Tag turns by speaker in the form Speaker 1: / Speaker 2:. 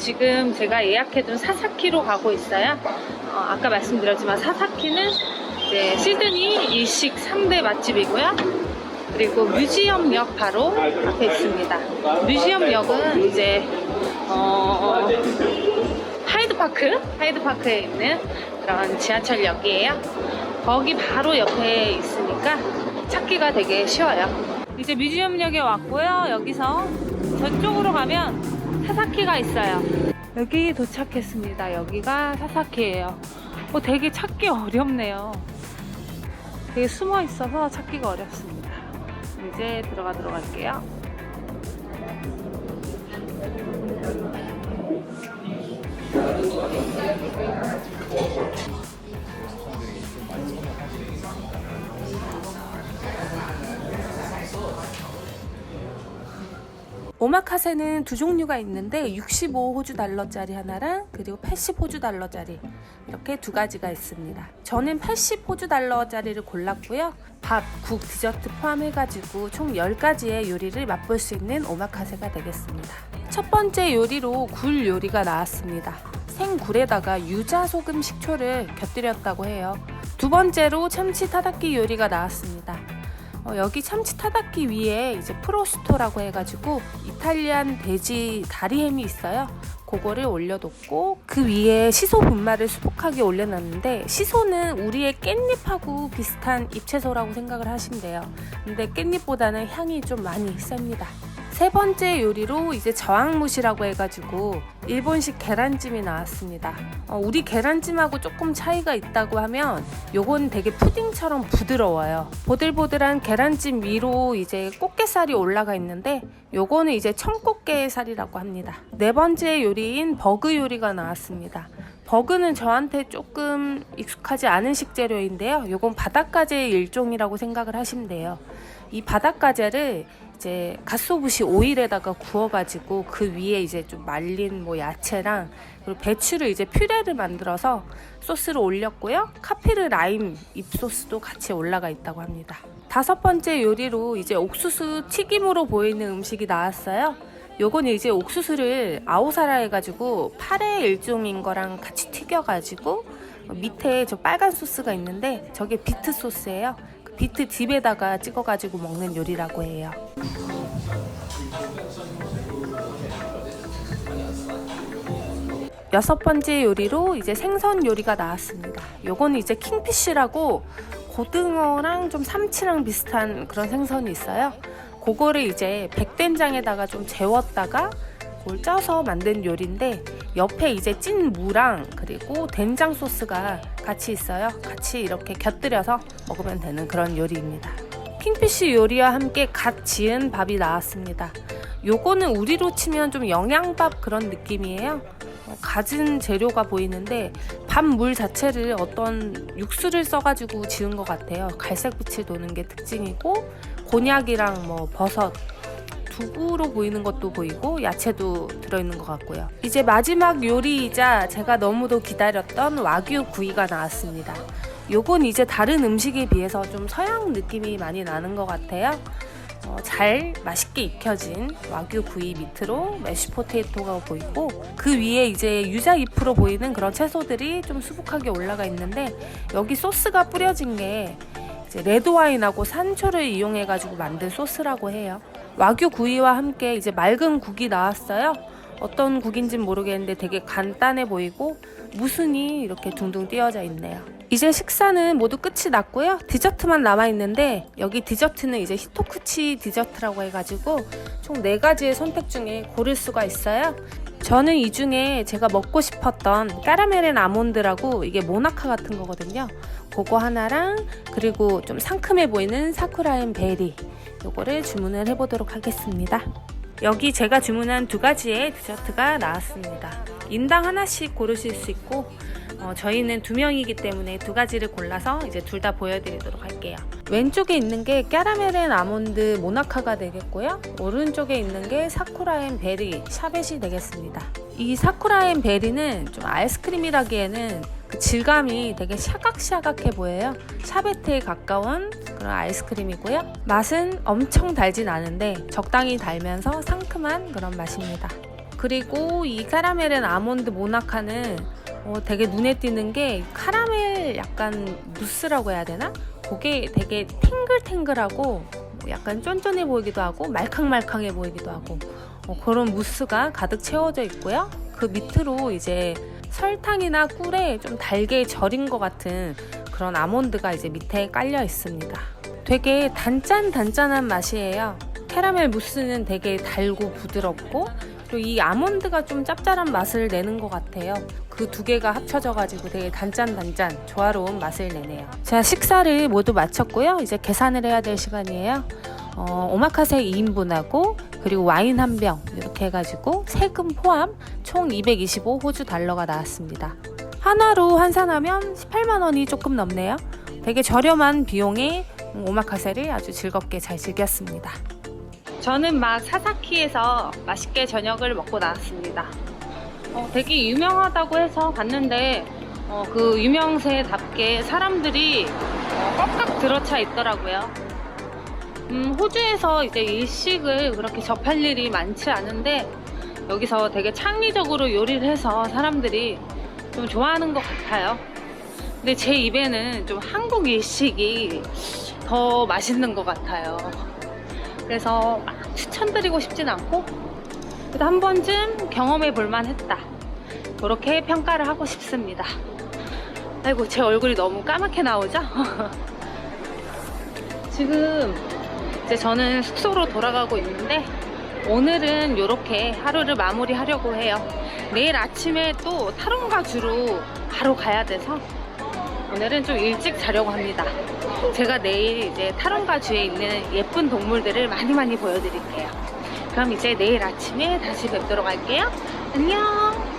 Speaker 1: 지금 제가 예약해둔 사사키로 가고 있어요. 어, 아까 말씀드렸지만 사사키는 이제 시드니 일식 3대 맛집이고요. 그리고 뮤지엄역 바로 앞에 있습니다. 뮤지엄역은 이제 어, 하이드파크, 하이드파크에 있는 그런 지하철역이에요. 거기 바로 옆에 있으니까 찾기가 되게 쉬워요. 이제 뮤지엄역에 왔고요. 여기서 저쪽으로 가면 사사키가 있어요. 여기 도착했습니다. 여기가 사사키예요. 어, 되게 찾기 어렵네요. 되게 숨어 있어서 찾기가 어렵습니다. 이제 들어가 들어갈게요. 오마카세는 두 종류가 있는데 65 호주 달러짜리 하나랑 그리고 80 호주 달러짜리 이렇게 두 가지가 있습니다. 저는 80 호주 달러짜리를 골랐고요. 밥, 국, 디저트 포함해가지고 총 10가지의 요리를 맛볼 수 있는 오마카세가 되겠습니다. 첫 번째 요리로 굴 요리가 나왔습니다. 생굴에다가 유자 소금 식초를 곁들였다고 해요. 두 번째로 참치 타다키 요리가 나왔습니다. 어, 여기 참치 타다키 위에 이제 프로스토라고 해가지고 이탈리안 돼지 다리햄이 있어요. 그거를 올려뒀고 그 위에 시소 분말을 수북하게 올려놨는데 시소는 우리의 깻잎하고 비슷한 잎채소라고 생각을 하시면 돼요. 근데 깻잎보다는 향이 좀 많이 셉니다. 세 번째 요리로 이제 저항무시라고 해가지고 일본식 계란찜이 나왔습니다. 어, 우리 계란찜하고 조금 차이가 있다고 하면 요건 되게 푸딩처럼 부드러워요. 보들보들한 계란찜 위로 이제 꽃게살이 올라가 있는데 요거는 이제 청꽃게살이라고 합니다. 네 번째 요리인 버그 요리가 나왔습니다. 버그는 저한테 조금 익숙하지 않은 식재료인데요. 요건 바닷가재의 일종이라고 생각을 하시면 돼요. 이 바닷가재를 이제 갓소부시 오일에다가 구워가지고 그 위에 이제 좀 말린 뭐 야채랑 그리고 배추를 이제 퓨레를 만들어서 소스를 올렸고요. 카피르 라임 잎소스도 같이 올라가 있다고 합니다. 다섯 번째 요리로 이제 옥수수 튀김으로 보이는 음식이 나왔어요. 요건 이제 옥수수를 아오사라 해가지고 파의 일종인 거랑 같이 튀겨가지고 밑에 저 빨간 소스가 있는데 저게 비트 소스예요. 그 비트 딥에다가 찍어가지고 먹는 요리라고 해요. 여섯 번째 요리로 이제 생선 요리가 나왔습니다. 요거는 이제 킹피쉬라고 고등어랑 좀 삼치랑 비슷한 그런 생선이 있어요. 그거를 이제 백된장에다가 좀 재웠다가 그걸 쪄서 만든 요리인데 옆에 이제 찐 무랑 그리고 된장 소스가 같이 있어요. 같이 이렇게 곁들여서 먹으면 되는 그런 요리입니다. 킹피쉬 요리와 함께 갓 지은 밥이 나왔습니다. 요거는 우리로 치면 좀 영양밥 그런 느낌이에요. 어, 갖은 재료가 보이는데 밥 물 자체를 어떤 육수를 써가지고 지은 것 같아요. 갈색빛을 도는 게 특징이고 곤약이랑 뭐 버섯 두부로 보이는 것도 보이고 야채도 들어있는 것 같고요. 이제 마지막 요리이자 제가 너무도 기다렸던 와규 구이가 나왔습니다. 요건 이제 다른 음식에 비해서 좀 서양 느낌이 많이 나는 것 같아요. 어, 잘 맛있게 익혀진 와규 구이 밑으로 메쉬 포테이토가 보이고 그 위에 이제 유자 잎으로 보이는 그런 채소들이 좀 수북하게 올라가 있는데 여기 소스가 뿌려진 게 레드 와인하고 산초를 이용해 가지고 만든 소스라고 해요. 와규 구이와 함께 이제 맑은 국이 나왔어요. 어떤 국인지는 모르겠는데 되게 간단해 보이고 무순이 이렇게 둥둥 띄어져 있네요. 이제 식사는 모두 끝이 났고요. 디저트만 남아 있는데 여기 디저트는 이제 히토쿠치 디저트라고 해가지고 총네 가지의 선택 중에 고를 수가 있어요. 저는 이 중에 제가 먹고 싶었던 까라멜 앤 아몬드라고 이게 모나카 같은 거거든요. 그거 하나랑 그리고 좀 상큼해 보이는 사쿠라인 베리 요거를 주문을 해보도록 하겠습니다. 여기 제가 주문한 두 가지의 디저트가 나왔습니다. 인당 하나씩 고르실 수 있고 어, 저희는 두 명이기 때문에 두 가지를 골라서 이제 둘 다 보여드리도록 할게요. 왼쪽에 있는 게 까라멜 앤 아몬드 모나카가 되겠고요. 오른쪽에 있는 게 사쿠라 앤 베리 샤벳이 되겠습니다. 이 사쿠라 앤 베리는 좀 아이스크림이라기에는 그 질감이 되게 샤각샤각해 보여요. 샤베트에 가까운 그런 아이스크림이고요. 맛은 엄청 달진 않은데 적당히 달면서 상큼한 그런 맛입니다. 그리고 이 카라멜 앤 아몬드 모나카는 어, 되게 눈에 띄는 게 카라멜 약간 무스라고 해야 되나? 그게 되게 탱글탱글하고 약간 쫀쫀해 보이기도 하고 말캉말캉해 보이기도 하고 어, 그런 무스가 가득 채워져 있고요. 그 밑으로 이제 설탕이나 꿀에 좀 달게 절인 것 같은 그런 아몬드가 이제 밑에 깔려 있습니다. 되게 단짠 단짠한 맛이에요. 캐러멜 무스는 되게 달고 부드럽고 그리고 이 아몬드가 좀 짭짤한 맛을 내는 것 같아요. 그 두 개가 합쳐져가지고 되게 단짠단짠 조화로운 맛을 내네요. 자 식사를 모두 마쳤고요. 이제 계산을 해야 될 시간이에요. 어, 오마카세 2인분하고 그리고 와인 한 병 이렇게 해가지고 세금 포함 총 225 호주 달러가 나왔습니다. 하나로 환산하면 18만 원이 조금 넘네요. 되게 저렴한 비용에 오마카세를 아주 즐겁게 잘 즐겼습니다. 저는 막 사사키에서 맛있게 저녁을 먹고 나왔습니다. 어, 되게 유명하다고 해서 갔는데 어, 그 유명세답게 사람들이 어, 꽉꽉 들어차 있더라고요. 음, 호주에서 이제 일식을 그렇게 접할 일이 많지 않은데 여기서 되게 창의적으로 요리를 해서 사람들이 좀 좋아하는 것 같아요. 근데 제 입에는 좀 한국 일식이 더 맛있는 것 같아요. 그래서 막 추천드리고 싶진 않고 그래도 한 번쯤 경험해 볼만 했다. 그렇게 평가를 하고 싶습니다. 아이고 제 얼굴이 너무 까맣게 나오죠? 지금 이제 저는 숙소로 돌아가고 있는데 오늘은 이렇게 하루를 마무리하려고 해요. 내일 아침에 또 타론가주로 바로 가야 돼서 오늘은 좀 일찍 자려고 합니다. 제가 내일 이제 타론가주에 있는 예쁜 동물들을 많이 많이 보여드릴게요. 그럼 이제 내일 아침에 다시 뵙도록 할게요. 안녕!